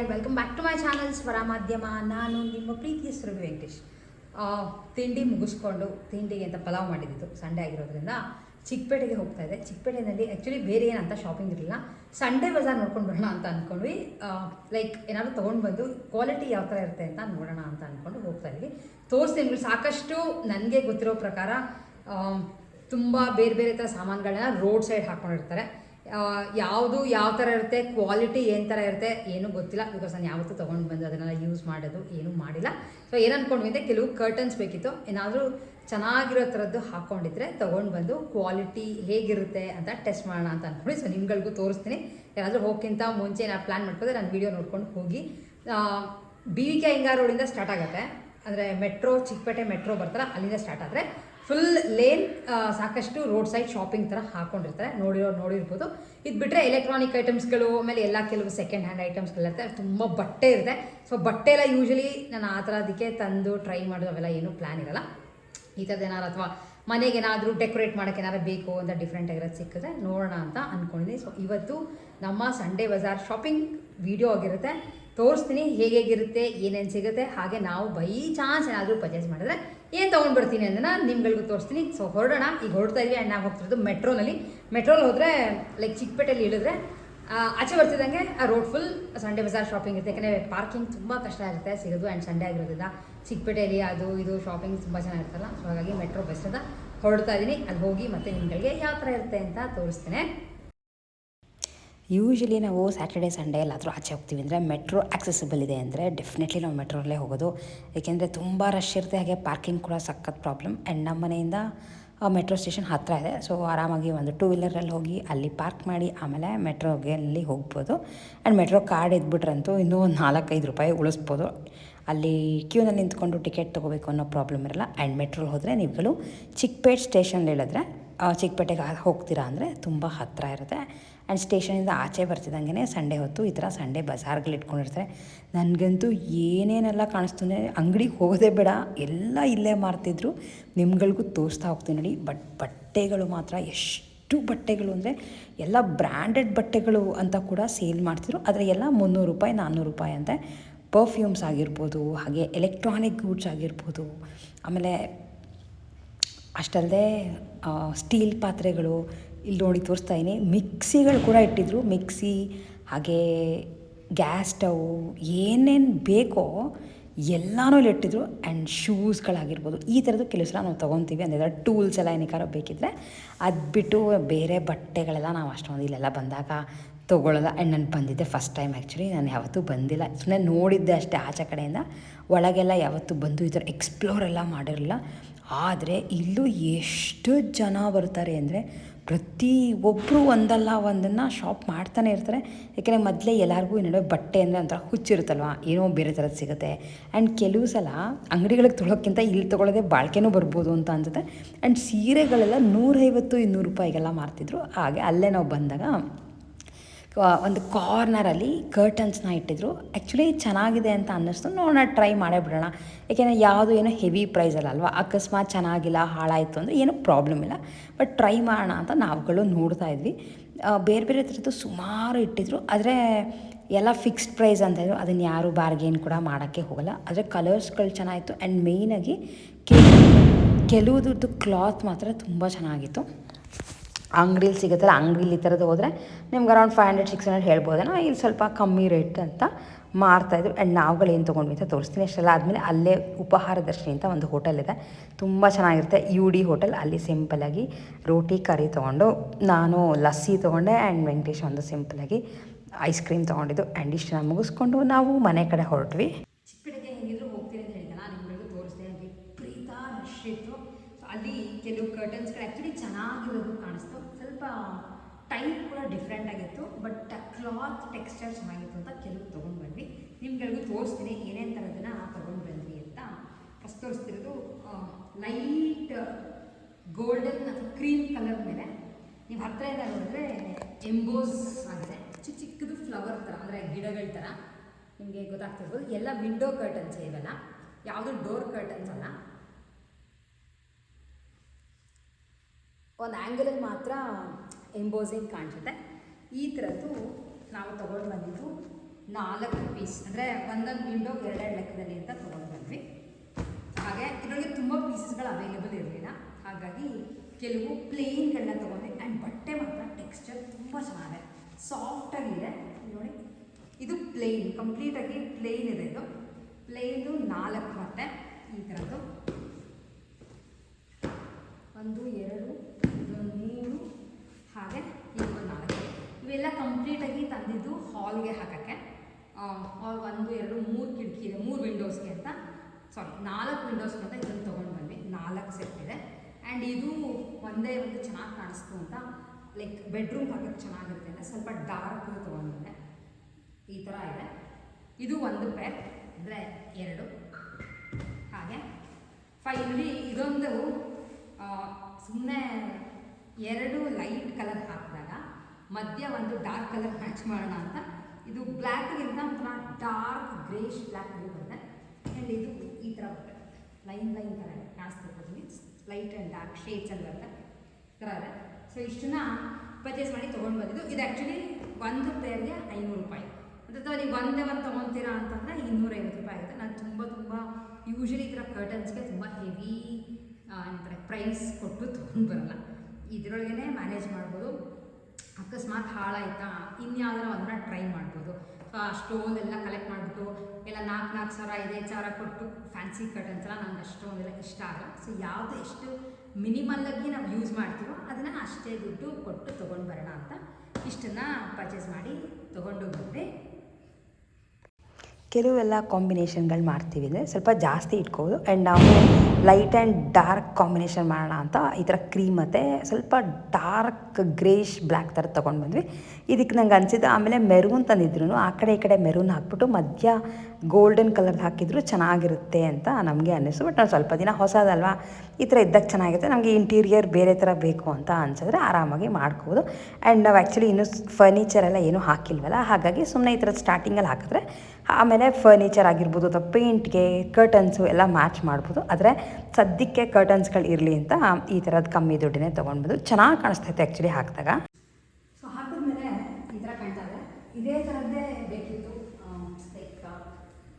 And welcome back to my channel Swara Madhyama ನಾನು ನಿಮ್ಮ ಪ್ರೀತಿಯ ಸುರಭಿ ವೆಂಕಟೇಶ್. ತಿಂಡಿ ಮುಗಿಸ್ಕೊಂಡು ತಿಂಡಿಗೆ ಅಂತ ಪಲಾವ್ ಮಾಡಿದ್ದು. ಸಂಡೇ ಆಗಿರೋದ್ರಿಂದ ಚಿಕ್ಕಪೇಟೆಗೆ ಹೋಗ್ತಾ ಇದ್ದೆ. ಚಿಕ್ಕಪೇಟೆಯಲ್ಲಿ ಆ್ಯಕ್ಚುಲಿ ಬೇರೆ ಏನಂತ ಶಾಪಿಂಗ್ ಇರಲಿಲ್ಲ. ಸಂಡೇ ಬಜಾರ್ ನೋಡ್ಕೊಂಡು ಬರೋಣ ಅಂತ ಅಂದ್ಕೊಂಡ್ವಿ ಲೈಕ್ ಏನಾದರೂ ತೊಗೊಂಡು ಬಂದು ಕ್ವಾಲಿಟಿ ಯಾವ ಥರ ಇರುತ್ತೆ ಅಂತ ನೋಡೋಣ ಅಂತ ಅಂದ್ಕೊಂಡು ಹೋಗ್ತಾ ಇದ್ವಿ. ತೋರಿಸ್ತೀನಿ ಸಾಕಷ್ಟು ನನಗೆ ಗೊತ್ತಿರೋ ಪ್ರಕಾರ ತುಂಬ ಬೇರೆ ಬೇರೆ ಥರ ಸಾಮಾನುಗಳನ್ನ ರೋಡ್ ಸೈಡ್ ಹಾಕ್ಕೊಂಡಿರ್ತಾರೆ ಯಾವುದು ಯಾವ ಥರ ಇರುತ್ತೆ ಕ್ವಾಲಿಟಿ ಏನು ಥರ ಇರುತ್ತೆ ಏನೂ ಗೊತ್ತಿಲ್ಲ. ಬಿಕಾಸ್ ನಾನು ಯಾವತ್ತೂ ತೊಗೊಂಡು ಬಂದು ಅದನ್ನೆಲ್ಲ ಯೂಸ್ ಮಾಡೋದು ಏನೂ ಮಾಡಿಲ್ಲ. ಸೊ ಏನು ಅಂದ್ಕೊಂಡ್ವಿ ಅಂದರೆ ಕೆಲವು ಕರ್ಟನ್ಸ್ ಬೇಕಿತ್ತು. ಏನಾದರೂ ಚೆನ್ನಾಗಿರೋ ಥರದ್ದು ಹಾಕ್ಕೊಂಡಿದ್ರೆ ತೊಗೊಂಡು ಬಂದು ಕ್ವಾಲಿಟಿ ಹೇಗಿರುತ್ತೆ ಅಂತ ಟೆಸ್ಟ್ ಮಾಡೋಣ ಅಂತ ಅಂದ್ಕೊಂಡು ಸೊ ನಿಮ್ಗಳಿಗೂ ತೋರಿಸ್ತೀನಿ. ಯಾರಾದರೂ ಹೋಗ್ಕಿಂತ ಮುಂಚೆ ನಾನು ಪ್ಲ್ಯಾನ್ ಮಾಡ್ಕೊಂಡ್ರೆ ನಾನು ವೀಡಿಯೋ ನೋಡ್ಕೊಂಡು ಹೋಗಿ. ಬಿ ವಿ ಕೆ ಹಿಂಗಾರ್ ರೋಡಿಂದ ಸ್ಟಾರ್ಟ್ ಆಗುತ್ತೆ. ಅಂದರೆ ಮೆಟ್ರೋ ಚಿಕ್ಕಪೇಟೆ ಮೆಟ್ರೋ ಬರ್ತಾರೆ ಅಲ್ಲಿಂದ ಸ್ಟಾರ್ಟ್ ಆದರೆ ಫುಲ್ ಲೇನ್ ಸಾಕಷ್ಟು ರೋಡ್ ಸೈಡ್ ಶಾಪಿಂಗ್ ಥರ ಹಾಕೊಂಡಿರ್ತಾರೆ. ನೋಡಿರೋ, ನೋಡಿರ್ಬೋದು. ಇದು ಬಿಟ್ಟರೆ ಎಲೆಕ್ಟ್ರಾನಿಕ್ ಐಟಮ್ಸ್ಗಳು ಆಮೇಲೆ ಎಲ್ಲ ಕೆಲವು ಸೆಕೆಂಡ್ ಹ್ಯಾಂಡ್ ಐಟಮ್ಸ್ಗಳಿರುತ್ತೆ ತುಂಬ ಬಟ್ಟೆ ಇರುತ್ತೆ. ಸೊ ಬಟ್ಟೆ ಎಲ್ಲ ಯೂಶಲಿ ನಾನು ಆ ಥರ ಅದಕ್ಕೆ ತಂದು ಟ್ರೈ ಮಾಡೋದು ಅವೆಲ್ಲ ಏನೂ ಪ್ಲ್ಯಾನ್ ಇರಲ್ಲ. ಈ ಥರದ್ದು ಏನಾರು ಅಥವಾ ಮನೆಗೆ ಏನಾದರೂ ಡೆಕೋರೇಟ್ ಮಾಡೋಕ್ಕೆ ಏನಾರು ಬೇಕು ಅಂತ ಡಿಫ್ರೆಂಟ್ ಆಗಿರೋದು ಸಿಕ್ಕಿದ್ರೆ ನೋಡೋಣ ಅಂತ ಅಂದ್ಕೊಂಡಿದ್ದೀನಿ ಸೊ ಇವತ್ತು ನಮ್ಮ ಸಂಡೇ ಬಜಾರ್ ಶಾಪಿಂಗ್ ವಿಡಿಯೋ ಆಗಿರುತ್ತೆ. ತೋರಿಸ್ತೀನಿ ಹೇಗೆ ಹೇಗಿರುತ್ತೆ, ಏನೇನು ಸಿಗುತ್ತೆ, ಹಾಗೆ ನಾವು ಬೈ ಚಾನ್ಸ್ ಏನಾದರೂ ಪರ್ಚೇಸ್ ಮಾಡಿದ್ರೆ ಏನು ತೊಗೊಂಡು ಬರ್ತೀನಿ ಅದನ್ನು ನಿಮ್ಗಳಿಗೂ ತೋರಿಸ್ತೀನಿ. ಸೊ ಹೊರಡೋಣ. ಈಗ ಹೊರಡ್ತಾ ಇದ್ವಿ ಆ್ಯಂಡ್ ನಾವು ಹೋಗ್ತಿರೋದು ಮೆಟ್ರೋನಲ್ಲಿ. ಮೆಟ್ರೋಲಿ ಹೋದರೆ ಲೈಕ್ ಚಿಕ್ಕಪೇಟೆಯಲ್ಲಿ ಇಳಿದ್ರೆ ಆಚೆ ಬರ್ತಿದ್ದಂಗೆ ಆ road full Sunday Bazaar shopping ಇರುತ್ತೆ. ಯಾಕಂದರೆ ಪಾರ್ಕಿಂಗ್ ತುಂಬ ಕಷ್ಟ ಇರುತ್ತೆ ಸಿಗೋದು ಆ್ಯಂಡ್ ಸಂಡೇ ಆಗಿರೋದ್ರಿಂದ. ಚಿಕ್ಕಪೇಟೆಯಲ್ಲಿ ಅದು ಇದು ಶಾಪಿಂಗ್ ತುಂಬ ಚೆನ್ನಾಗಿರ್ತಲ್ಲ ಸೊ ಹಾಗಾಗಿ ಮೆಟ್ರೋ ಅಂತ ಹೊರಡ್ತಾ ಇದ್ದೀನಿ ಅಲ್ಲಿ ಹೋಗಿ ಮತ್ತೆ ನಿಮ್ಗಳಿಗೆ ಯಾವ ಥರ ಇರುತ್ತೆ ಅಂತ ತೋರಿಸ್ತೇನೆ. ಯೂಶಲಿ ನಾವು ಸ್ಯಾಟರ್ಡೆ ಸಂಡೇ ಎಲ್ಲಾದರೂ ಆಚೆ ಹೋಗ್ತೀವಿ ಅಂದರೆ ಮೆಟ್ರೋ ಆಕ್ಸೆಸಿಬಲ್ ಇದೆ ಅಂದರೆ ಡೆಫಿನೆಟ್ಲಿ ನಾವು ಮೆಟ್ರೋಲ್ಲೇ ಹೋಗೋದು. ಏಕೆಂದರೆ ತುಂಬ ರಶ್ ಇರುತ್ತೆ, ಹಾಗೆ ಪಾರ್ಕಿಂಗ್ ಕೂಡ ಸಖತ್ ಪ್ರಾಬ್ಲಮ್ ಆ್ಯಂಡ್ ನಮ್ಮ ಮನೆಯಿಂದ ಮೆಟ್ರೋ ಸ್ಟೇಷನ್ ಹತ್ತಿರ ಇದೆ. ಸೊ ಆರಾಮಾಗಿ ಒಂದು ಟೂ ವೀಲರಲ್ಲಿ ಹೋಗಿ ಅಲ್ಲಿ ಪಾರ್ಕ್ ಮಾಡಿ ಆಮೇಲೆ ಮೆಟ್ರೋಗೆ ಅಲ್ಲಿ ಹೋಗ್ಬೋದು. ಆ್ಯಂಡ್ ಮೆಟ್ರೋ ಕಾರ್ಡ್ ಇದ್ಬಿಟ್ರಂತೂ ಇನ್ನೂ ಒಂದು ನಾಲ್ಕೈದು ರೂಪಾಯಿ ಉಳಿಸ್ಬೋದು. ಅಲ್ಲಿ ಕ್ಯೂನಲ್ಲಿ ನಿಂತ್ಕೊಂಡು ಟಿಕೆಟ್ ತೊಗೋಬೇಕು ಅನ್ನೋ ಪ್ರಾಬ್ಲಮ್ ಇರಲ್ಲ. ಆ್ಯಂಡ್ ಮೆಟ್ರೋಲ್ಲಿ ಹೋದರೆ ನೀವುಗಳು ಚಿಕ್ಕಪೇಟ್ ಸ್ಟೇಷನ್ ಹೇಳಿದ್ರೆ ಚಿಕ್ಕಪೇಟೆಗೆ ಹೋಗ್ತೀರಾ ಅಂದರೆ ತುಂಬ ಹತ್ತಿರ ಇರುತ್ತೆ. ಆ್ಯಂಡ್ ಸ್ಟೇಷನಿಂದ ಆಚೆ ಬರ್ತಿದ್ದಂಗೆ ಸಂಡೇ ಹೊತ್ತು ಈ ಥರ ಸಂಡೇ ಬಜಾರ್ಗಳು ಇಟ್ಕೊಂಡಿರ್ತಾರೆ. ನನಗಂತೂ ಏನೇನೆಲ್ಲ ಕಾಣಿಸ್ತು ಅಂಗಡಿಗೆ ಹೋಗೋದೇ ಬೇಡ, ಎಲ್ಲ ಇಲ್ಲೇ ಮಾರ್ತಿದ್ರು. ನಿಮ್ಗಳಿಗೂ ತೋರಿಸ್ತಾ ಹೋಗ್ತೀನಿ ನೋಡಿ. ಬಟ್ ಬಟ್ಟೆಗಳು ಮಾತ್ರ ಎಷ್ಟು ಬಟ್ಟೆಗಳು ಅಂದರೆ ಎಲ್ಲ ಬ್ರ್ಯಾಂಡೆಡ್ ಬಟ್ಟೆಗಳು ಅಂತ ಕೂಡ ಸೇಲ್ ಮಾಡ್ತಿದ್ರು. ಆದರೆ ಎಲ್ಲ ಮುನ್ನೂರು ರೂಪಾಯಿ, ನಾನ್ನೂರು ರೂಪಾಯಿ ಅಂತೆ. ಪರ್ಫ್ಯೂಮ್ಸ್ ಆಗಿರ್ಬೋದು, ಹಾಗೆ ಎಲೆಕ್ಟ್ರಾನಿಕ್ ಗೂಡ್ಸ್ ಆಗಿರ್ಬೋದು. ಆಮೇಲೆ ಅಷ್ಟಲ್ಲದೆ ಸ್ಟೀಲ್ ಪಾತ್ರೆಗಳು ಇಲ್ಲಿ ನೋಡಿ ತೋರಿಸ್ತಾ ಇದ್ದೀನಿ. ಮಿಕ್ಸಿಗಳು ಕೂಡ ಇಟ್ಟಿದ್ರು. ಮಿಕ್ಸಿ, ಹಾಗೆ ಗ್ಯಾಸ್ ಸ್ಟವ್ ಏನೇನು ಬೇಕೋ ಎಲ್ಲನೂ ಇಲ್ಲಿ ಇಟ್ಟಿದ್ರು. ಆ್ಯಂಡ್ ಶೂಸ್ಗಳಾಗಿರ್ಬೋದು ಈ ಥರದ್ದು ಕೆಲವು ಸಲ ನಾವು ತೊಗೊತೀವಿ. ಅಂದರೆ ಟೂಲ್ಸ್ ಎಲ್ಲ ಏನಕ್ಕಾರ ಬೇಕಿದ್ದರೆ ಅದು ಬಿಟ್ಟು ಬೇರೆ ಬಟ್ಟೆಗಳೆಲ್ಲ ನಾವು ಅಷ್ಟೊಂದು ಇಲ್ಲೆಲ್ಲ ಬಂದಾಗ ತೊಗೊಳ್ಳೋಲ್ಲ ಆ್ಯಂಡ್ ನಾನು ಬಂದಿದ್ದೆ ಫಸ್ಟ್ ಟೈಮ್ ಆ್ಯಕ್ಚುಲಿ ನಾನು ಯಾವತ್ತೂ ಬಂದಿಲ್ಲ. ಸುಮ್ಮನೆ ನೋಡಿದ್ದೆ ಅಷ್ಟೇ ಆಚೆ ಕಡೆಯಿಂದ. ಒಳಗೆಲ್ಲ ಯಾವತ್ತೂ ಬಂದು ಈ ಥರ ಎಕ್ಸ್ಪ್ಲೋರ್ ಎಲ್ಲ ಮಾಡಿರಲಿಲ್ಲ. ಆದರೆ ಇಲ್ಲೂ ಎಷ್ಟು ಜನ ಬರ್ತಾರೆ ಅಂದರೆ ಪ್ರತಿ ಒಬ್ಬರು ಒಂದಲ್ಲ ಒಂದನ್ನು ಶಾಪ್ ಮಾಡ್ತಾನೆ ಇರ್ತಾರೆ. ಯಾಕೆಂದರೆ ಮೊದಲೇ ಎಲ್ಲರಿಗೂ ಈ ನಡುವೆ ಬಟ್ಟೆ ಅಂದರೆ ಒಂಥರ ಹುಚ್ಚಿರುತ್ತಲ್ವ? ಏನೋ ಬೇರೆ ಥರದ್ದು ಸಿಗುತ್ತೆ. ಆ್ಯಂಡ್ ಕೆಲವು ಸಲ ಅಂಗಡಿಗಳಿಗೆ ತೊಳೋಕ್ಕಿಂತ ಇಲ್ಲಿ ತೊಗೊಳ್ಳೋದೇ ಬಾಳ್ಕೆನೂ ಬರ್ಬೋದು ಅಂತ ಅನ್ಸುತ್ತೆ. ಆ್ಯಂಡ್ ಸೀರೆಗಳೆಲ್ಲ ನೂರೈವತ್ತು, ಇನ್ನೂರು ರೂಪಾಯಿಗೆಲ್ಲ ಮಾರ್ತಿದ್ರು. ಹಾಗೆ ಅಲ್ಲೇ ನಾವು ಬಂದಾಗ ಒಂದು ಕಾರ್ನರಲ್ಲಿ ಕರ್ಟನ್ಸ್ನ ಇಟ್ಟಿದ್ರು. ಆ್ಯಕ್ಚುಲಿ ಚೆನ್ನಾಗಿದೆ ಅಂತ ಅನ್ನಿಸ್ತು. ನೋಡೋಣ ಟ್ರೈ ಮಾಡೇ ಬಿಡೋಣ. ಯಾಕೆಂದರೆ ಯಾವುದು ಏನೋ ಹೆವಿ ಪ್ರೈಸ್ ಅಲ್ಲ ಅಲ್ವಾ? ಅಕಸ್ಮಾತ್ ಚೆನ್ನಾಗಿಲ್ಲ, ಹಾಳಾಯಿತು ಅಂದರೆ ಏನೂ ಪ್ರಾಬ್ಲಮ್ ಇಲ್ಲ. ಬಟ್ ಟ್ರೈ ಮಾಡೋಣ ಅಂತ ನಾವುಗಳು ನೋಡ್ತಾ ಇದ್ವಿ. ಬೇರೆ ಬೇರೆ ಥರದ್ದು ಸುಮಾರು ಇಟ್ಟಿದ್ರು. ಆದರೆ ಎಲ್ಲ ಫಿಕ್ಸ್ಡ್ ಪ್ರೈಸ್ ಅಂತ ಇದ್ರು. ಅದನ್ನು ಯಾರು ಬಾರ್ಗೇನ್ ಕೂಡ ಮಾಡೋಕ್ಕೆ ಹೋಗಲ್ಲ. ಆದರೆ ಕಲರ್ಸ್ಗಳು ಚೆನ್ನಾಗಿತ್ತು. ಆ್ಯಂಡ್ ಮೇಯ್ನಾಗಿ ಕೆಲವುದ್ರದ್ದು ಕ್ಲಾತ್ ಮಾತ್ರ ತುಂಬ ಚೆನ್ನಾಗಿತ್ತು. ಅಂಗಡೀಲಿ ಸಿಗುತ್ತಲ್ಲ ಅಂಗಡೀಲಿ ಈ ಥರದ್ದು ಹೋದರೆ ನಿಮ್ಗೆ around five hundred six hundred ಹೇಳ್ಬೋದೇನೋ, ಇಲ್ಲಿ ಸ್ವಲ್ಪ ಕಮ್ಮಿ ರೇಟ್ ಅಂತ ಮಾರ್ತಾಯಿದ್ರು ಆ್ಯಂಡ್ ನಾವುಗಳು ಏನು ತೊಗೊಂಡ್ವಿ ಅಂತ ತೋರಿಸ್ತೀನಿ. ಅಷ್ಟೆಲ್ಲ ಆದಮೇಲೆ ಅಲ್ಲೇ ಉಪಹಾರ ದರ್ಶಿನಿ ಅಂತ ಒಂದು ಹೋಟೆಲ್ ಇದೆ. ತುಂಬ ಚೆನ್ನಾಗಿರುತ್ತೆ. ಯು ಡಿ ಹೋಟೆಲ್ ಅಲ್ಲಿ ಸಿಂಪಲಾಗಿ ರೋಟಿ, ಕರಿ ತೊಗೊಂಡು, ನಾನು ಲಸ್ಸಿ ತೊಗೊಂಡೆ ಆ್ಯಂಡ್ ವೆಂಕಟೇಶ್ ಒಂದು ಸಿಂಪಲಾಗಿ ಐಸ್ ಕ್ರೀಮ್ ತೊಗೊಂಡಿದ್ದು. ಆ್ಯಂಡ್ ಇಷ್ಟನ್ನ ಮುಗಿಸ್ಕೊಂಡು ನಾವು ಮನೆ ಕಡೆ ಹೊರಟ್ವಿ. ಹೇಗಿದ್ರು ಅಲ್ಲಿ ಕೆಲವು ಕರ್ಟನ್ಸ್ಗಳು ಆ್ಯಕ್ಚುಲಿ ಚೆನ್ನಾಗಿರೋದು ಕಾಣಿಸ್ತು ಸ್ವಲ್ಪ ಟೈಪ್ ಕೂಡ ಡಿಫ್ರೆಂಟ್ ಆಗಿತ್ತು, ಬಟ್ ಕ್ಲಾತ್ ಟೆಕ್ಸ್ಚರ್ ಚೆನ್ನಾಗಿತ್ತು ಅಂತ ಕೆಲವು ತೊಗೊಂಡು ಬಂದ್ವಿ ನಿಮ್ಗಳಿಗೂ ತೋರಿಸ್ತೀನಿ ಏನೇನು ಥರದನ್ನ ತೊಗೊಂಡು ಬಂದ್ವಿ ಅಂತ. ಫಸ್ಟ್ ತೋರಿಸ್ತಿರೋದು ಲೈಟ್ ಗೋಲ್ಡನ್ ಅಥವಾ ಕ್ರೀಮ್ ಕಲರ್ ಮೇಲೆ ನೀವು ಹತ್ತಿರದಿಂದ ನೋಡಿದ್ರೆ ಎಂಬೋಸ್ ಆಗಿದೆ. ಚಿಕ್ಕ ಚಿಕ್ಕದು ಫ್ಲವರ್ ಥರ ಅಂದರೆ ಗಿಡಗಳ ಥರ ನಿಮಗೆ ಗೊತ್ತಾಗ್ತಿರ್ಬೋದು, ಎಲ್ಲ ವಿಂಡೋ ಕರ್ಟನ್ಸ್ ಇವೆಲ್ಲ. ಯಾವುದು ಡೋರ್ ಕರ್ಟನ್ಸ್ ಅಲ್ಲ. ಒಂದು ಆ್ಯಂಗಲಲ್ಲಿ ಮಾತ್ರ ಎಂಬೋಸಿಂಗ್ ಕಾಣಿಸುತ್ತೆ. ಈ ಥರದ್ದು ನಾವು ತೊಗೊಂಡು ಬಂದಿದ್ದು ನಾಲ್ಕು ಪೀಸ್ ಅಂದರೆ ಒಂದೊಂದು ವಿಂಡೋ ಎರಡೆರಡು ಲೆಕ್ಕದಲ್ಲಿ ಅಂತ ತೊಗೊಂಡು ಬಂದ್ವಿ. ಹಾಗೆ ಇದರೊಳಗೆ ತುಂಬ ಪೀಸಸ್ಗಳು ಅವೈಲೇಬಲ್ ಇರಲಿಲ್ಲ. ಹಾಗಾಗಿ ಕೆಲವು ಪ್ಲೇನ್ಗಳನ್ನ ತೊಗೊಂಡ್ವಿ. ಆ್ಯಂಡ್ ಬಟ್ಟೆ ಮಾತ್ರ ಟೆಕ್ಸ್ಚರ್ ತುಂಬ ಚೆನ್ನಾಗಿದೆ. ಸಾಫ್ಟಾಗಿದೆ ನೋಡಿ, ಇದು ಪ್ಲೇನ್ ಕಂಪ್ಲೀಟಾಗಿ ಪ್ಲೇನ್ ಇದೆ ಇದು. ಪ್ಲೇನು ನಾಲ್ಕು ಮತ್ತೆ ಈ ಥರದ್ದು ಒಂದು ಎರಡು ಇದೊಂದು ಮೂರು ಹಾಗೆ ಇದೊಂದು ನಾಲ್ಕು ಇವೆಲ್ಲ ಕಂಪ್ಲೀಟಾಗಿ ತಂದಿದ್ದು ಹಾಲ್ಗೆ ಹಾಕೋಕ್ಕೆ ಹಾಲ್ ಒಂದು, ಎರಡು, ಮೂರು ಕಿಟಕಿ ಇದೆ ಮೂರು ವಿಂಡೋಸ್ಗೆ ಅಂತ ಸಾರಿ ನಾಲ್ಕು ವಿಂಡೋಸ್ಗೆ ಅಂತ ಇದನ್ನು ತೊಗೊಂಡು ಬಂದ್ವಿ. ನಾಲ್ಕು ಸೆಟ್ ಇದೆ. ಆ್ಯಂಡ್ ಇದು ಒಂದೇ ಒಂದು ಚೆನ್ನಾಗಿ ಕಾಣಿಸ್ತು ಅಂತ ಲೈಕ್ ಬೆಡ್ರೂಮ್ ಹಾಕೋಕ್ಕೆ ಚೆನ್ನಾಗಿರುತ್ತೆ ಅಂತ ಸ್ವಲ್ಪ ಡಾರ್ಕ್ ತೊಗೊಂಡು ಬಂದೆ. ಈ ಥರ ಇದೆ. ಇದು ಒಂದು ಪೇರ್ ಅಂದರೆ ಎರಡು. ಹಾಗೆ. ಫೈನಲಿ ಇದೊಂದು ಸುಮ್ಮನೆ ಎರಡು ಲೈಟ್ ಕಲರ್ ಹಾಕಿದಾಗ ಮಧ್ಯ ಒಂದು ಡಾರ್ಕ್ ಕಲರ್ ಮ್ಯಾಚ್ ಮಾಡೋಣ ಅಂತ ಇದು ಬ್ಲ್ಯಾಕ್ಗಿಂತ ಒಂಥರ ಡಾರ್ಕ್ ಗ್ರೇಷ್ ಬ್ಲ್ಯಾಕ್ ಬರುತ್ತೆ. ಆ್ಯಂಡ್ ಇದು ಈ ಥರ ಬರುತ್ತೆ. ಲೈನ್ ಲೈನ್ ಥರ ಕಾಣಿಸ್ತಿರ್ಬೋದು ಮೀನ್ಸ್ ಲೈಟ್ ಆ್ಯಂಡ್ ಡಾರ್ಕ್ ಶೇಡ್ಸಲ್ಲಿ ಬರುತ್ತೆ. ಈ ಥರ ಇದೆ. ಸೊ ಇಷ್ಟನ್ನ ಪರ್ಚೇಸ್ ಮಾಡಿ ತೊಗೊಂಡು ಬಂದಿದ್ದು. ಇದು ಆ್ಯಕ್ಚುಲಿ ಒಂದು ಪೇರ್ಗೆ ಐನೂರು ರೂಪಾಯಿ. ಅಥವಾ ನೀವು ಒಂದೇ ಒಂದು ತೊಗೊತೀರಾ ಅಂತಂದರೆ ಇನ್ನೂರೈವತ್ತು ರೂಪಾಯಿ ಆಗುತ್ತೆ. ನಾನು ತುಂಬ ತುಂಬ ಯೂಶಲಿ ಈ ಥರ ಕರ್ಟನ್ಸ್ಗೆ ತುಂಬ ಹೆವಿ ಏನಂತಾರೆ ಪ್ರೈಸ್ ಕೊಟ್ಟು ತೊಗೊಂಡು ಬರಲ್ಲ. ಇದರೊಳಗೇ ಮ್ಯಾನೇಜ್ ಮಾಡ್ಬೋದು. ಅಕಸ್ಮಾತ್ ಹಾಳಾಯ್ತಾ? ಇನ್ಯಾವುದ್ರ ಅದನ್ನ ಟ್ರೈ ಮಾಡ್ಬೋದು. ಸೊ ಆ ಕಲೆಕ್ಟ್ ಮಾಡಿಬಿಟ್ಟು, ಎಲ್ಲ ನಾಲ್ಕು ನಾಲ್ಕು ಸಾವಿರ ಐದೈದು ಸಾವಿರ ಕೊಟ್ಟು ಫ್ಯಾನ್ಸಿ ಕಟನ್ಸ್ ಎಲ್ಲ ನಂಗೆ ಅಷ್ಟೊಂದೆಲ್ಲ ಇಷ್ಟ ಆಗಲ್ಲ. ಸೊ ಯಾವುದು ಎಷ್ಟು ಮಿನಿಮಲ್ಲಾಗಿ ನಾವು ಯೂಸ್ ಮಾಡ್ತೀವೋ ಅದನ್ನು ಅಷ್ಟೇ ದುಡ್ಡು ಕೊಟ್ಟು ತೊಗೊಂಡು ಬರೋಣ ಅಂತ ಇಷ್ಟನ್ನು ಪರ್ಚೇಸ್ ಮಾಡಿ ತೊಗೊಂಡು ಬಂದೆ ಕೆಲವೆಲ್ಲ ಕಾಂಬಿನೇಷನ್ಗಳು ಮಾಡ್ತೀವಿ ಅಂದರೆ ಸ್ವಲ್ಪ ಜಾಸ್ತಿ ಇಟ್ಕೋದು ಆ್ಯಂಡ್ ನಾವು ಲೈಟ್ ಆ್ಯಂಡ್ ಡಾರ್ಕ್ ಕಾಂಬಿನೇಷನ್ ಮಾಡೋಣ ಅಂತ ಈ ಥರ ಕ್ರೀಮ್ ಮತ್ತು ಸ್ವಲ್ಪ ಡಾರ್ಕ್ ಗ್ರೇಷ್ ಬ್ಲ್ಯಾಕ್ ಥರ ತೊಗೊಂಡು ಬಂದ್ವಿ. ಇದಕ್ಕೆ ನಂಗೆ ಅನಿಸಿದ್ದು ಆಮೇಲೆ ಮೆರೂನ್ ತಂದಿದ್ರು ಆ ಕಡೆ ಈ ಕಡೆ ಮೆರೂನ್ ಹಾಕ್ಬಿಟ್ಟು ಮಧ್ಯ ಗೋಲ್ಡನ್ ಕಲರ್ ಹಾಕಿದ್ರು ಚೆನ್ನಾಗಿರುತ್ತೆ ಅಂತ ನಮಗೆ ಅನ್ನಿಸ್ತು. ಬಟ್ ನಾವು ಸ್ವಲ್ಪ ದಿನ ಹೊಸದಲ್ವಾ? ಈ ಥರ ಇದ್ದಾಗ ಚೆನ್ನಾಗಿರುತ್ತೆ. ನಮಗೆ ಇಂಟೀರಿಯರ್ ಬೇರೆ ಥರ ಬೇಕು ಅಂತ ಅನ್ಸಿದ್ರೆ ಆರಾಮಾಗಿ ಮಾಡ್ಕೋಬೋದು. ಆ್ಯಂಡ್ ನಾವು ಆ್ಯಕ್ಚುಲಿ ಇನ್ನೂ ಫರ್ನಿಚರ್ ಎಲ್ಲ ಏನೂ ಹಾಕಿಲ್ವಲ್ಲ? ಹಾಗಾಗಿ ಸುಮ್ಮನೆ ಈ ಥರ ಸ್ಟಾರ್ಟಿಂಗಲ್ಲಿ ಹಾಕಿದ್ರೆ ಆಮೇಲೆ ಫರ್ನಿಚರ್ ಆಗಿರ್ಬೋದು ಅಥವಾ ಪೇಂಟ್ಗೆ ಕರ್ಟನ್ಸು ಎಲ್ಲ ಮ್ಯಾಚ್ ಮಾಡ್ಬೋದು. ಆದರೆ ಸದ್ಯಕ್ಕೆ ಕರ್ಟನ್ಸ್ಗಳು ಇರಲಿ ಅಂತ ಈ ಥರದ ಕಮ್ಮಿ ದುಡ್ಡಿನೇ ತೊಗೊಂಡ್ಬೋದು ಚೆನ್ನಾಗಿ ಕಾಣಿಸ್ತೈತೆ ಆ್ಯಕ್ಚುಲಿ ಹಾಕಿದಾಗ. ಸೊ ಹಾಕಿದ್ಮೇಲೆ ಈ ಥರ ಕಾಣ್ತಾ ಇದೆ. ಇದೇ ಥರದ್ದೇ ಬೇಕಿತ್ತು ಲೈಕ್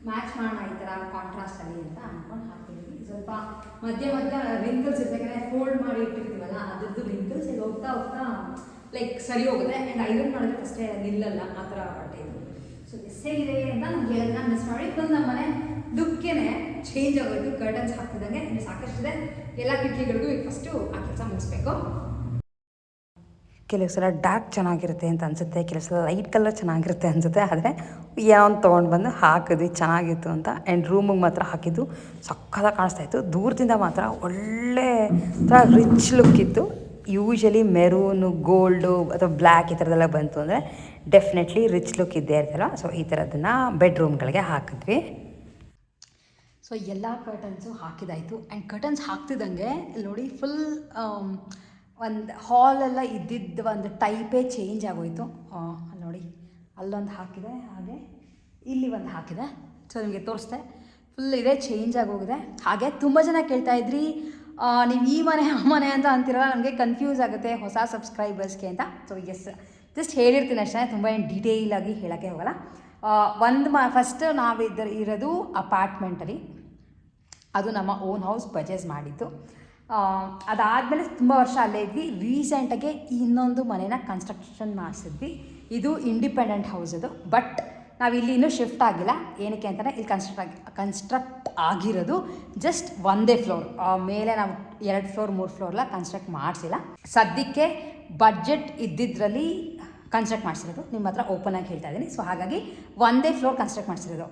ಮ್ಯಾಚ್ ಮಾಡೋಣ ಈ ಥರ ಕಾಂಟ್ರಾಸ್ಟಲ್ಲಿ ಅಂತ ಅಂದ್ಕೊಂಡು ಹಾಕಿದ್ವಿ. ಸ್ವಲ್ಪ ಮಧ್ಯ ಮಧ್ಯ ರಿಂಕಲ್ಸ್ ಇರ್ಬೇಕಾದ್ರೆ ಫೋಲ್ಡ್ ಮಾಡಿ ಇಟ್ಟಿರ್ತೀವಲ್ಲ, ಅದ್ರದ್ದು ರಿಂಕಲ್ಸ್ ಹೋಗ್ತಾ ಹೋಗ್ತಾ ಲೈಕ್ ಸರಿ ಹೋಗುತ್ತೆ. ಆ್ಯಂಡ್ ಐರನ್ ಮಾಡಿದ್ರೆ ಅಷ್ಟೇ ನಿಲ್ಲಲ್ಲ, ಆ ಥರ ಸೊ ಎಸ್ ಹೇಗಿದೆ ಅಂತ ನಾನು ಹೇಳಿದ್ರೆ ಮಿಸ್ ಮಾಡಿ. ಬಂದು ನಮ್ಮ ಮನೆ ಲುಕ್ಕೇನೆ ಚೇಂಜ್ ಆಗೋಯ್ತು ಕರ್ಟನ್ಸ್ ಹಾಕಿದಂಗೆ ಇನ್ನು ಸಾಕಷ್ಟಿದೆ ಎಲ್ಲ ಕಿಟಕಿಗಳಿಗೂ ಈಗ ಫಸ್ಟು ಆ ಕೆಲಸ ಮುಗಿಸ್ಬೇಕು. ಕೆಲವು ಸಲ ಡಾರ್ಕ್ ಚೆನ್ನಾಗಿರುತ್ತೆ ಅಂತ ಅನಿಸುತ್ತೆ, ಕೆಲವು ಸಲ ಲೈಟ್ ಕಲರ್ ಚೆನ್ನಾಗಿರುತ್ತೆ ಅನಿಸುತ್ತೆ, ಆದರೆ ಯಾವನ್ ತೊಗೊಂಡು ಬಂದು ಹಾಕಿದ್ವಿ ಚೆನ್ನಾಗಿತ್ತು ಅಂತ ಆ್ಯಂಡ್ ರೂಮಿಗೆ ಮಾತ್ರ ಹಾಕಿದ್ದು ಸಕ್ಕತ್ತಾಗಿ ಕಾಣಿಸ್ತಾ ಇತ್ತು. ದೂರದಿಂದ ಮಾತ್ರ ಒಳ್ಳೆ ಥರ ರಿಚ್ ಲುಕ್ ಇತ್ತು. ಯೂಶಲಿ ಮೆರೂನು ಗೋಲ್ಡು ಅಥವಾ ಬ್ಲ್ಯಾಕ್ ಈ ಥರದ್ದೆಲ್ಲ ಬಂತು ಅಂದರೆ ಡೆಫಿನೆಟ್ಲಿ ರಿಚ್ ಲುಕ್ ಇದ್ದೇ ಇರ್ತಲ್ಲ ಸೊ ಈ ಥರದನ್ನು ಬೆಡ್ರೂಮ್ಗಳಿಗೆ ಹಾಕಿದ್ವಿ. ಸೊ ಎಲ್ಲ ಕರ್ಟನ್ಸು ಹಾಕಿದಾಯಿತು. ಆ್ಯಂಡ್ ಕರ್ಟನ್ಸ್ ಹಾಕ್ತಿದ್ದಂಗೆ ನೋಡಿ ಫುಲ್ ಒಂದು ಹಾಲೆಲ್ಲ ಇದ್ದಿದ್ದ ಒಂದು ಟೈಪೇ ಚೇಂಜ್ ಆಗೋಯಿತು. ನೋಡಿ, ಅಲ್ಲೊಂದು ಹಾಕಿದೆ, ಹಾಗೆ ಇಲ್ಲಿ ಒಂದು ಹಾಕಿದೆ. ಸೊ ನಿಮಗೆ ತೋರಿಸ್ದೆ. ಫುಲ್ ಇದೇ ಚೇಂಜ್ ಆಗೋಗಿದೆ. ಹಾಗೆ ತುಂಬ ಜನ ಕೇಳ್ತಾ ಇದ್ರಿ ನೀವು ಈ ಮನೆ, ಆ ಮನೆ ಅಂತ ಅಂತಿರಲ್ಲ ನನಗೆ ಕನ್ಫ್ಯೂಸ್ ಆಗುತ್ತೆ ಹೊಸ ಸಬ್ಸ್ಕ್ರೈಬರ್ಸ್ಗೆ ಅಂತ. ಸೊ ಎಸ್ ಜಸ್ಟ್ ಹೇಳಿರ್ತೀನಿ ಅಷ್ಟೇ, ತುಂಬ ಏನು ಡೀಟೇಲ್ ಆಗಿ ಹೇಳೋಕ್ಕೆ ಹೋಗಲ್ಲ. ಒಂದು ಮ ಫಸ್ಟ್ ನಾವು ಇದ್ದ ಇರೋದು ಅಪಾರ್ಟ್ಮೆಂಟಲ್ಲಿ ಅದು ನಮ್ಮ ಓನ್ ಹೌಸ್ ಪರ್ಚೇಸ್ ಮಾಡಿದ್ದು. ಅದಾದಮೇಲೆ ತುಂಬ ವರ್ಷ ಅಲ್ಲೇ ಇದ್ವಿ. ರೀಸೆಂಟಾಗಿ ಇನ್ನೊಂದು ಮನೇನ ಕನ್ಸ್ಟ್ರಕ್ಷನ್ ಮಾಡಿಸಿದ್ವಿ. ಇದು ಇಂಡಿಪೆಂಡೆಂಟ್ ಹೌಸ್ ಅದು. ಬಟ್ ನಾವು ಇಲ್ಲಿ ಇನ್ನೂ ಶಿಫ್ಟ್ ಆಗಿಲ್ಲ. ಏನಕ್ಕೆ ಅಂತಲೇ ಇಲ್ಲಿ ಕನ್ಸ್ಟ್ರಕ್ಟ್ ಆಗಿ ಕನ್ಸ್ಟ್ರಕ್ಟ್ ಆಗಿರೋದು ಜಸ್ಟ್ ಒಂದೇ ಫ್ಲೋರ್ ಮೇಲೆ ನಾವು ಎರಡು ಫ್ಲೋರ್ ಮೂರು ಫ್ಲೋರ್ಲ ಕನ್ಸ್ಟ್ರಕ್ಟ್ ಮಾಡಿಸಿಲ್ಲ. ಸದ್ಯಕ್ಕೆ ಬಜೆಟ್ ಇದ್ದಿದ್ರಲ್ಲಿ ಕನ್ಸ್ಟ್ರಕ್ಟ್ ಮಾಡಿಸಿರೋದು. ನಿಮ್ಮ ಹತ್ರ ಓಪನ್ ಆಗಿ ಹೇಳ್ತಾ ಇದ್ದೀನಿ. ಸೊ ಹಾಗಾಗಿ ಒಂದೇ ಫ್ಲೋರ್ ಕನ್ಸ್ಟ್ರಕ್ಟ್ ಮಾಡಿಸಿರೋದು.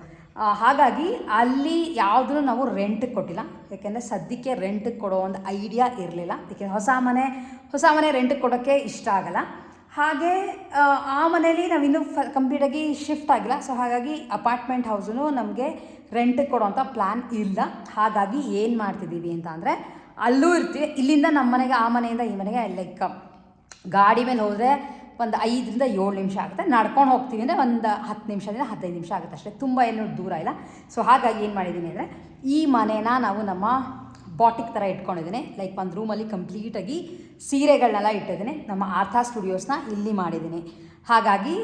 ಹಾಗಾಗಿ ಅಲ್ಲಿ ಯಾವುದನ್ನು ನಾವು ರೆಂಟಿಗೆ ಕೊಟ್ಟಿಲ್ಲ. ಯಾಕೆಂದರೆ ಸದ್ಯಕ್ಕೆ ರೆಂಟಿಗೆ ಕೊಡೋ ಒಂದು ಐಡಿಯಾ ಇರಲಿಲ್ಲ. ಯಾಕೆ ಹೊಸ ಮನೆ ಹೊಸ ಮನೆ ರೆಂಟಿಗೆ ಕೊಡೋಕ್ಕೆ ಇಷ್ಟ ಆಗಲ್ಲ. ಹಾಗೆ ಆ, ಮನೇಲಿ ನಾವಿನ್ನೂ ಫ ಕಂಪ್ಲೀಟಾಗಿ ಶಿಫ್ಟ್ ಆಗಿಲ್ಲ. ಸೊ ಹಾಗಾಗಿ ಅಪಾರ್ಟ್ಮೆಂಟ್ ಹೌಸೂ ನಮಗೆ ರೆಂಟಿಗೆ ಕೊಡೋವಂಥ ಪ್ಲ್ಯಾನ್ ಇಲ್ಲ. ಹಾಗಾಗಿ ಏನು ಮಾಡ್ತಿದ್ದೀವಿ ಅಂತ ಅಂದರೆ ಅಲ್ಲೂ ಇರ್ತೀವಿ. ಇಲ್ಲಿಂದ ನಮ್ಮ ಮನೆಗೆ ಆ ಮನೆಯಿಂದ ಈ ಮನೆಗೆ ಲೈಕ್ ಗಾಡಿ ಮೇಲೆ ಹೋದರೆ ಒಂದು ಐದರಿಂದ ಏಳು ನಿಮಿಷ ಆಗುತ್ತೆ. ನಡ್ಕೊಂಡು ಹೋಗ್ತೀವಿ ಅಂದರೆ ಒಂದು ಹತ್ತು ನಿಮಿಷದಿಂದ ಹದಿನೈದು ನಿಮಿಷ ಆಗುತ್ತೆ ಅಷ್ಟೇ. ತುಂಬ ಏನು ದೂರ ಇಲ್ಲ. ಸೊ ಹಾಗಾಗಿ ಏನು ಮಾಡಿದ್ದೀನಿ ಅಂದರೆ ಈ ಮನೇನ ನಾವು ನಮ್ಮ ಬಾಟಿಕ್ ಥರ ಇಟ್ಕೊಂಡಿದ್ದೀನಿ ಲೈಕ್ ಒಂದು ರೂಮಲ್ಲಿ ಕಂಪ್ಲೀಟಾಗಿ ಸೀರೆಗಳನ್ನೆಲ್ಲ ಇಟ್ಟಿದ್ದೀನಿ ನಮ್ಮ ಆರ್ಥಾ ಸ್ಟುಡಿಯೋಸ್ನ ಇಲ್ಲಿ ಮಾಡಿದ್ದೀನಿ ಹಾಗಾಗಿ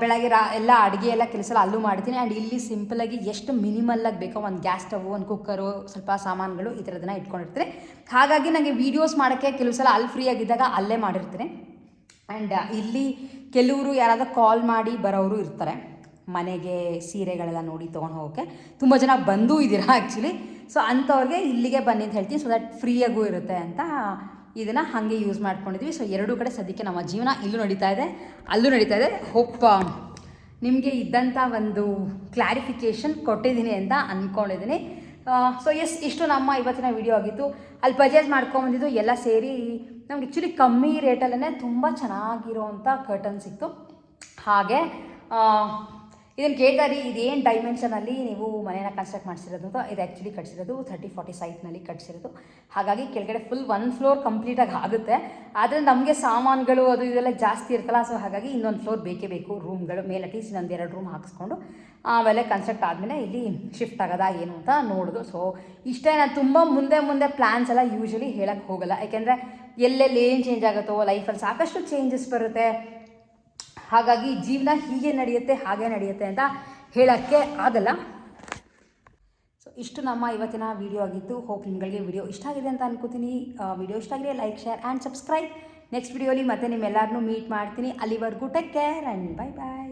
ಬೆಳಗ್ಗೆ ರಾ, ಎಲ್ಲ ಅಡುಗೆ ಎಲ್ಲ ಕೆಲಸ ಎಲ್ಲ ಅಲ್ಲೂ ಮಾಡ್ತೀನಿ. ಆ್ಯಂಡ್ ಇಲ್ಲಿ ಸಿಂಪಲಾಗಿ ಎಷ್ಟು ಮಿನಿಮಲ್ಲಾಗಿ ಬೇಕೋ ಒಂದು ಗ್ಯಾಸ್ ಸ್ಟವ್ ಒಂದು ಕುಕ್ಕರು ಸ್ವಲ್ಪ ಸಾಮಾನುಗಳು ಈ ಥರದನ್ನ ಇಟ್ಕೊಂಡಿರ್ತೀನಿ. ಹಾಗಾಗಿ ನನಗೆ ವೀಡಿಯೋಸ್ ಮಾಡೋಕ್ಕೆ ಕೆಲವು ಸಲ ಅಲ್ಲಿ ಫ್ರೀ ಆಗಿದ್ದಾಗ ಅಲ್ಲೇ ಮಾಡಿರ್ತೀನಿ. ಆ್ಯಂಡ್ ಇಲ್ಲಿ ಕೆಲವರು ಯಾರಾದರೂ ಕಾಲ್ ಮಾಡಿ ಬರೋರು ಇರ್ತಾರೆ. ಮನೆಗೆ ಸೀರೆಗಳೆಲ್ಲ ನೋಡಿ ತೊಗೊಂಡು ಹೋಗೋಕ್ಕೆ ತುಂಬ ಜನ ಬಂದೂ ಇದ್ದೀರಾ ಆ್ಯಕ್ಚುಲಿ ಸೊ ಅಂಥವ್ರಿಗೆ ಇಲ್ಲಿಗೆ ಬನ್ನಿ ಅಂತ ಹೇಳ್ತೀನಿ. ಸೊ ದಟ್ ಫ್ರೀಯಾಗೂ ಇರುತ್ತೆ ಅಂತ ಇದನ್ನು ಹಾಗೆ ಯೂಸ್ ಮಾಡ್ಕೊಂಡಿದ್ವಿ. ಸೊ ಎರಡೂ ಕಡೆ ಸದ್ಯಕ್ಕೆ ನಮ್ಮ ಜೀವನ ಇಲ್ಲೂ ನಡೀತಾ ಇದೆ. ಅಲ್ಲೂ ನಡೀತಾ ಇದೆ. ಹೋಪ್ ನಿಮಗೆ ಇದ್ದಂಥ ಒಂದು ಕ್ಲಾರಿಫಿಕೇಷನ್ ಕೊಟ್ಟಿದ್ದೀನಿ ಅಂತ ಅಂದ್ಕೊಂಡಿದ್ದೀನಿ ಸೊ ಎಸ್ ಇಷ್ಟು ನಮ್ಮ ಇವತ್ತಿನ ವಿಡಿಯೋ ಆಗಿತ್ತು. ಅಲ್ಲಿ ಪರ್ಚೇಸ್ ಮಾಡ್ಕೊಂಬಂದಿದ್ದು ಎಲ್ಲ ಸೇರಿ ನಮ್ಗೆ ಆ್ಯಕ್ಚುಲಿ ಕಮ್ಮಿ ರೇಟಲ್ಲೇ ತುಂಬ ಚೆನ್ನಾಗಿರೋವಂಥ ಕರ್ಟನ್ ಸಿಕ್ತು ಹಾಗೆ ಇದನ್ನು ಕೇಳ್ತಾರೆ ಇದೇನು ಡೈಮೆನ್ಷನಲ್ಲಿ ನೀವು ಮನೇನ ಕನ್ಸ್ಟ್ರಕ್ಟ್ ಮಾಡಿಸಿರೋದು ಅಂತ, ಇದು ಆ್ಯಕ್ಚುಲಿ ಕಟ್ಸಿರೋದು ಥರ್ಟಿ ಫಾರ್ಟಿ ಸೈಟ್ನಲ್ಲಿ ಕಟ್ಸಿರೋದು. ಹಾಗಾಗಿ ಕೆಳಗಡೆ ಫುಲ್ ಒನ್ ಫ್ಲೋರ್ ಕಂಪ್ಲೀಟಾಗಿ ಆಗುತ್ತೆ. ಆದರೆ ನಮಗೆ ಸಾಮಾನುಗಳು ಅದು ಇದೆಲ್ಲ ಜಾಸ್ತಿ ಇರ್ತಲ್ಲ ಸೊ ಹಾಗಾಗಿ ಇನ್ನೊಂದು ಫ್ಲೋರ್ ಬೇಕೇ ಬೇಕು. ರೂಮ್ಗಳು ಮೇಲೆ ಅಟ್ಲೀಸ್ಟ್ ಇನ್ನೊಂದು ಎರಡು ರೂಮ್ ಹಾಕಿಸ್ಕೊಂಡು, ಆಮೇಲೆ ಕನ್ಸ್ಟ್ರಕ್ಟ್ ಆದಮೇಲೆ ಇಲ್ಲಿ ಶಿಫ್ಟ್ ಆಗೋದ ಏನು ಅಂತ ನೋಡೋದು. ಸೊ ಇಷ್ಟೇ ನಾನು ತುಂಬ ಮುಂದೆ ಮುಂದೆ ಪ್ಲ್ಯಾನ್ಸ್ ಎಲ್ಲ ಯೂಶ್ವಲಿ ಹೇಳಕ್ಕೆ ಹೋಗಲ್ಲ. ಯಾಕೆಂದರೆ ಎಲ್ಲೆಲ್ಲಿ ಏನು ಚೇಂಜ್ ಆಗುತ್ತೋ ಲೈಫಲ್ಲಿ ಸಾಕಷ್ಟು ಚೇಂಜಸ್ ಬರುತ್ತೆ. ಹಾಗಾಗಿ ಜೀವನ ಹೀಗೆ ನಡೆಯುತ್ತೆ, ಹಾಗೆ ನಡೆಯುತ್ತೆ ಅಂತ ಹೇಳೋಕ್ಕೆ ಆಗಲ್ಲ. ಸೊ ಇಷ್ಟು ನಮ್ಮ ಇವತ್ತಿನ ವಿಡಿಯೋ ಆಗಿತ್ತು. ಹೋಪ್ ನಿಮಗೆ ವಿಡಿಯೋ ಇಷ್ಟ ಆಗಿದೆ ಅಂತ ಅನ್ಕೋತೀನಿ. ವಿಡಿಯೋ ಇಷ್ಟ ಆಗಿದೆ like share and subscribe next ವಿಡಿಯೋಲಿ ಮತ್ತೆ ನಿಮ್ಮೆಲ್ಲರನ್ನೂ ಮೀಟ್ ಮಾಡ್ತೀನಿ. ಅಲ್ಲಿವರೆಗೂ take care and bye bye